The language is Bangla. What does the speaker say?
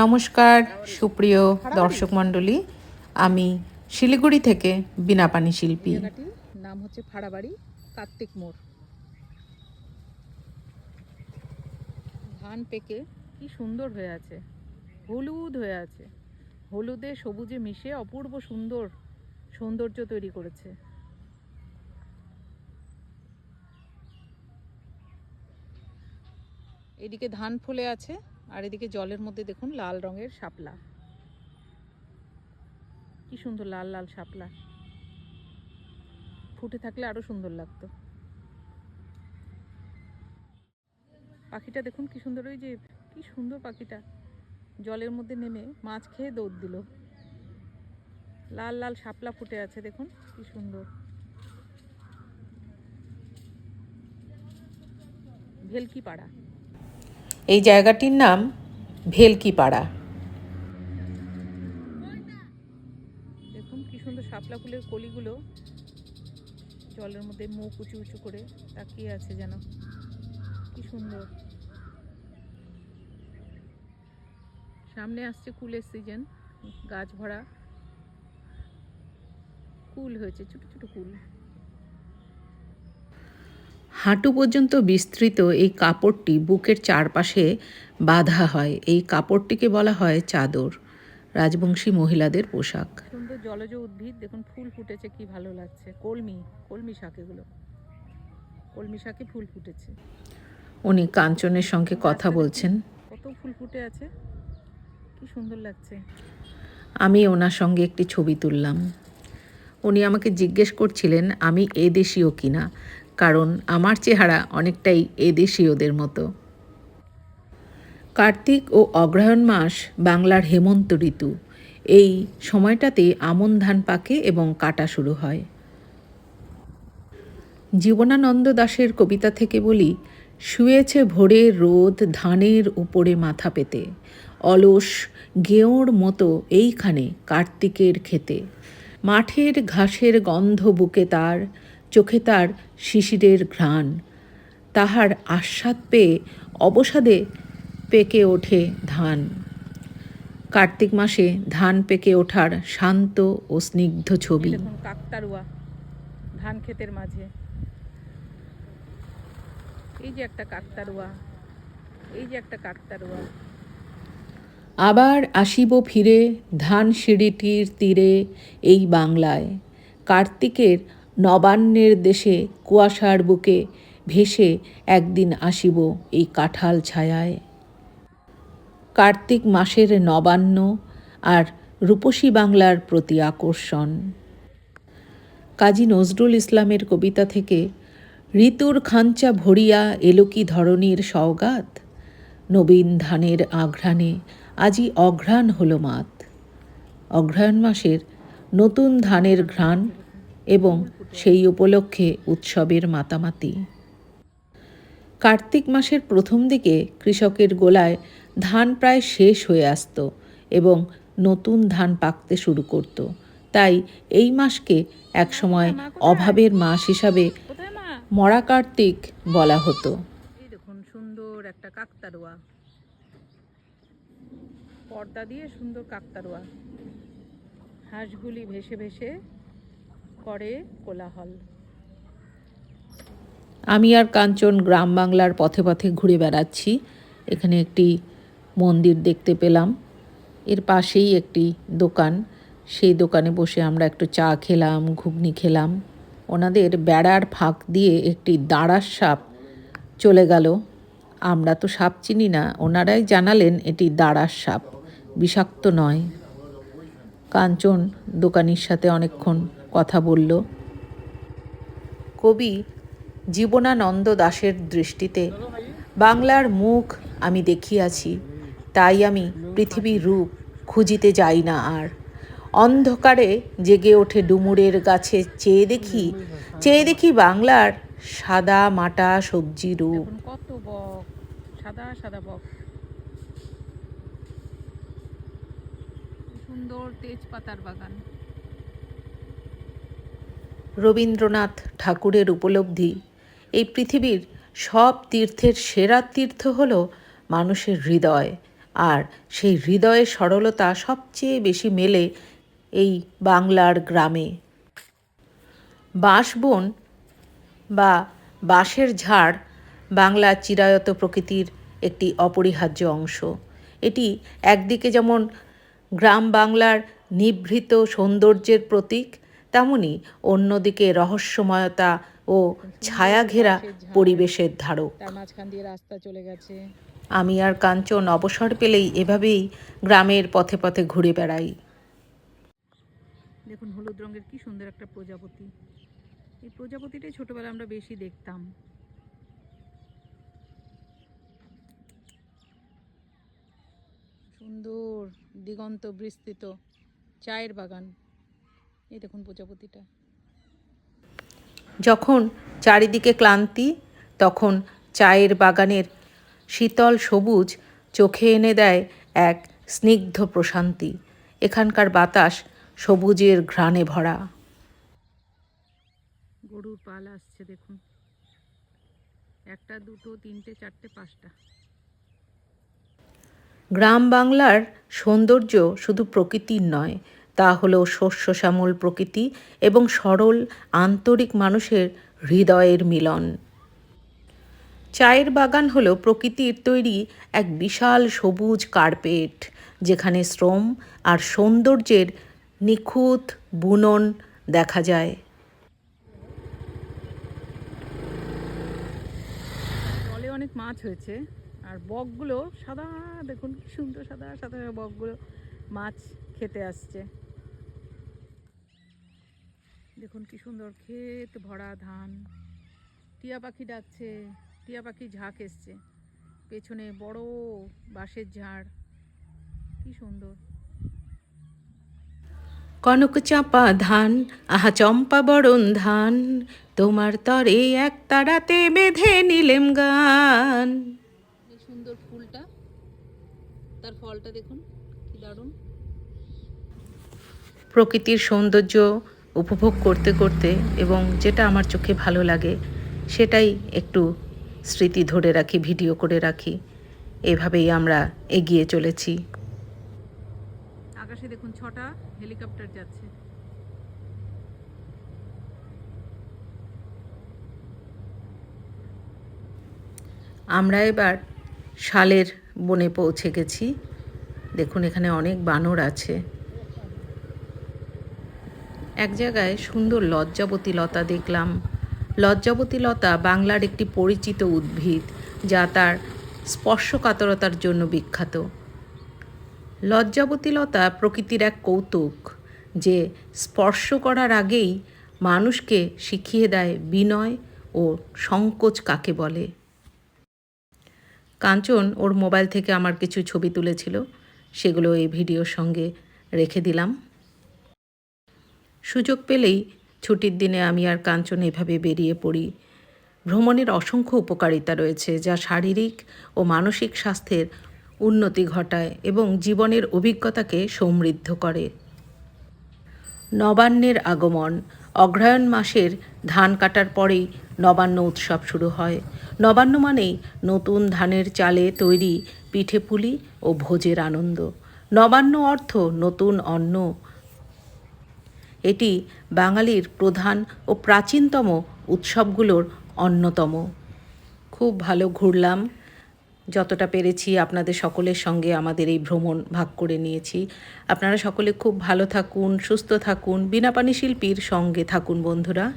নমস্কার, সুপ্রিয় দর্শক মণ্ডলী। আমি শিলিগুড়ি থেকে বিনাপানি শিল্পী। জায়গাটির নাম হচ্ছে ফাড়াবাড়ি, কার্তিক মোড়। ধান পেকে, কি সুন্দর হয়ে আছে। হলুদ হয়ে আছে। হলুদে সবুজে মিশে অপূর্ব সুন্দর সৌন্দর্য তৈরি করেছে। এদিকে ধান ফলে আছে। আর এদিকে জলের মধ্যে দেখুন লাল রঙের শাপলা। কি সুন্দর লাল লাল শাপলা। ফুটে থাকলে আরও সুন্দর লাগতো। পাখিটা দেখুন কি সুন্দর, ওই যে কি সুন্দর পাখিটা। জলের মধ্যে নেমে মাছ খেয়ে দৌড় দিল। লাল লাল শাপলা ফুটে আছে দেখুন, কি সুন্দর। ভেলকি পাড়া। এই জায়গাটির নাম ভেলকিপাড়া। দেখুন কি সুন্দর শাপলা ফুলের কলিগুলো। জলের মধ্যে মুখ উঁচু উঁচু করে তাকিয়ে আছে যেন। কি সুন্দর। সামনে আসছে কুলের সিজন, গাছ ভরা। কুল হয়েছে, ছোট ছোট কুল। হাঁটু পর্যন্ত বিস্তৃত এই কাপড়টি বুকের চারপাশে বাঁধা হয়। এই কাপড়টিকে বলা হয় চাদর। রাজবংশী মহিলাদের পোশাক। সুন্দর জলজ উদ্ভিদ। দেখুন ফুল ফুটেছে কি ভালো লাগছে। কলমি কলমি শাক এগুলো। কলমি শাকে ফুল ফুটেছে। উনি কাঞ্চনের সঙ্গে কথা বলছেন। কত ফুল ফুটে আছে। কি সুন্দর লাগছে। আমি ওনার সঙ্গে একটি ছবি তুললাম। উনি আমাকে জিজ্ঞেস করছিলেন আমি এদেশীয় কিনা? কারণ আমার চেহারা অনেকটাই এদেশীয়দের মতো। কার্তিক ও অগ্রহায়ণ মাস বাংলার হেমন্ত ঋতু। এই সময়টাতে আমন ধান পাকে এবং কাটা শুরু হয়। জীবনানন্দ দাশের কবিতা থেকে বলি, শুয়েছে ভোরের রোদ ধানের উপরে মাথা পেতে। অলস গেঁয়োর মতো এইখানে কার্তিকের খেতে মাঠের ঘাসের গন্ধ বুকে তার চোখে তার শিশিরের ঘ্রাণ। তাহার আস্বাদ পেয়ে অবসাদে পেকে ওঠে ধান। কার্তিক মাসে ধান পেকে ওঠার শান্ত ও স্নিগ্ধ ছবি। কাকতারুয়া ধান ক্ষেতের মাঝে। এই যে একটা কাকতারুয়া এই যে একটা কাকতারুয়া আবার আসিব ফিরে ধান সিঁড়িটির তীরে এই বাংলায়। কার্তিকের নবান্নের দেশে কুয়াশার বুকে ভেসে একদিন আসিব এই কাঁঠাল ছায়ায়। কার্তিক মাসের নবান্ন আর রূপসী বাংলার প্রতি আকর্ষণ। কাজী নজরুল ইসলামের কবিতা থেকে, ঋতুর খাঞ্চা ভরিয়া এলো কি ধরনীর সওগাত? নবীন ধানের আঘ্রাণে আজই অঘ্রাণ হলো মাত। অঘ্রায়ণ মাসের নতুন ধানের ঘ্রাণ এবং সেই উপলক্ষে উৎসবের মাতামাতি। কার্তিক মাসের প্রথম দিকে কৃষকের গোলায় ধান প্রায় শেষ হয়ে আসত এবং নতুন ধান পাকতে শুরু করত। তাই এই মাসকে একসময় অভাবের মাস হিসাবে মরা কার্তিক বলা হতো। সুন্দর একটা কাকতারুয়া পর্দা দিয়ে সুন্দর কাকতারুয়া হাঁসগুলি ভেসে ভেসে করে কোলাহল। আমি আর কাঞ্চন গ্রাম বাংলার পথে পথে ঘুরে বেড়াচ্ছি। এখানে একটি মন্দির দেখতে পেলাম। এর পাশেই একটি দোকান। সেই দোকানে বসে আমরা একটু চা খেলাম, ঘুগনি খেলাম। ওনাদের বেড়ার ফাঁক দিয়ে একটি দাঁড়ার সাপ চলে গেল। আমরা তো সাপ চিনি না, ওনারাই জানালেন এটি দাঁড়ার সাপ। বিষাক্ত নয়। কাঞ্চন দোকানির সাথে অনেকক্ষণ কথা বলল। কবি জীবনানন্দ দাশের দৃষ্টিতে বাংলার মুখ আমি দেখিয়াছি, তাই আমি পৃথিবীর রূপ খুঁজিতে যাই না আর। অন্ধকারে জেগে ওঠে ডুমুরের গাছে, চেয়ে দেখি চেয়ে দেখি বাংলার সাদা মাটা সবজি রূপ। কত বক সুন্দর তেজপাতার বাগান। রবীন্দ্রনাথ ঠাকুরের উপলব্ধি। এই পৃথিবীর সব তীর্থের সেরা তীর্থ হল মানুষের হৃদয়। আর সেই হৃদয়ের সরলতা সবচেয়ে বেশি মেলে এই বাংলার গ্রামে। বাঁশবন বা বাঁশের ঝাড় বাংলার চিরায়ত প্রকৃতির একটি অপরিহার্য অংশ। এটি একদিকে যেমন গ্রাম বাংলার নিভৃত সৌন্দর্যের প্রতীক তেমনি অন্যদিকে রহস্যময়তা ও ছায়া ঘেরা পরিবেশের ধারক। তার মাঝখান দিয়ে রাস্তা চলে গেছে। আমি আর কাঞ্চন অবসর পেলেই এভাবেই গ্রামের পথে পথে ঘুরে বেড়াই। দেখুন হলুদ রঙের কি সুন্দর একটা প্রজাপতি। এই প্রজাপতিটাই ছোটবেলায় আমরা বেশি দেখতাম। সুন্দর দিগন্ত বিস্তৃত চায়ের বাগান। এই দেখুন প্রজাপতিটা। যখন চারিদিকে ক্লান্তি তখন চায়ের বাগানের শীতল সবুজ চোখে এনে দেয় এক স্নিগ্ধ প্রশান্তি। এখানকার বাতাস সবুজের ঘ্রাণে ভরা। গরুর পাল আসছে দেখুন। একটা দুটো তিনটে চারটে পাঁচটা। গ্রাম বাংলার সৌন্দর্য শুধু প্রকৃতির নয় তা হলো শস্য শ্যামল প্রকৃতি এবং সরল আন্তরিক মানুষের হৃদয়ের মিলন। চায়ের বাগান হল প্রকৃতির তৈরি এক বিশাল সবুজ কার্পেট, যেখানে শ্রম আর সৌন্দর্যের নিখুঁত বুনন দেখা যায়। জলে অনেক মাছ হয়েছে, আর বকগুলো সাদা, দেখুন কি সুন্দর সাদা সাদা বকগুলো মাছ খেতে আসছে। দেখুন কি সুন্দর ক্ষেত ভরা ধান। টিয়া পাখি ডাকছে টিয়া পাখি ঝাঁক এসছে। পেছনে বড় বাঁশের ঝাড়। কি সুন্দর। কনক চাপা ধান আহা চম্পা বরণ ধান তোমার তরে এক তারাতে বেঁধে নিলেম গান। সুন্দর ফুলটা তার ফলটা দেখুন কি দারুণ। প্রকৃতির সৌন্দর্য উপভোগ করতে করতে এবং যেটা আমার চোখে ভালো লাগে সেটাই একটু স্মৃতি ধরে রাখি ভিডিও করে রাখি। এভাবেই আমরা এগিয়ে চলেছি। আকাশে দেখুন ছটা হেলিকপ্টার যাচ্ছে। আমরা এবার শালের বনে পৌঁছে গেছি। দেখুন এখানে অনেক বানর আছে। এক জায়গায় সুন্দর লজ্জাবতী লতা দেখলাম। লজ্জাবতী লতা বাংলার একটি পরিচিত উদ্ভিদ, যা তার স্পর্শকাতরতার জন্য বিখ্যাত। লজ্জাবতী লতা প্রকৃতির এক কৌতুক, যে স্পর্শ করার আগেই মানুষকে শিখিয়ে দেয় বিনয় ও সংকোচ কাকে বলে। কাঞ্চন ওর মোবাইল থেকে আমার কিছু ছবি তুলেছিল, সেগুলো এই ভিডিওর সঙ্গে রেখে দিলাম। সুযোগ পেলেই ছুটির দিনে আমি আর কাঞ্চন এভাবে বেরিয়ে পড়ি। ভ্রমণের অসংখ্য উপকারিতা রয়েছে যা শারীরিক ও মানসিক স্বাস্থ্যের উন্নতি ঘটায় এবং জীবনের অভিজ্ঞতাকে সমৃদ্ধ করে। নবান্নের আগমন, অগ্রহায়ণ মাসের ধান কাটার পরেই নবান্ন উৎসব শুরু হয়। নবান্ন মানেই নতুন ধানের চালে তৈরি পিঠে পুলি ও ভোজের আনন্দ। নবান্ন অর্থ নতুন অন্ন। এটি বাঙালির প্রধান ও প্রাচীনতম উৎসবগুলোর অন্যতম। খুব ভালো ঘুরলাম। যতটা পেরেছি আপনাদের সকলের সঙ্গে আমাদের এই ভ্রমণ ভাগ করে নিয়েছি। আপনারা সকলে খুব ভালো থাকুন, সুস্থ থাকুন বিনাপানি শিল্পীর সঙ্গে থাকুন বন্ধুরা।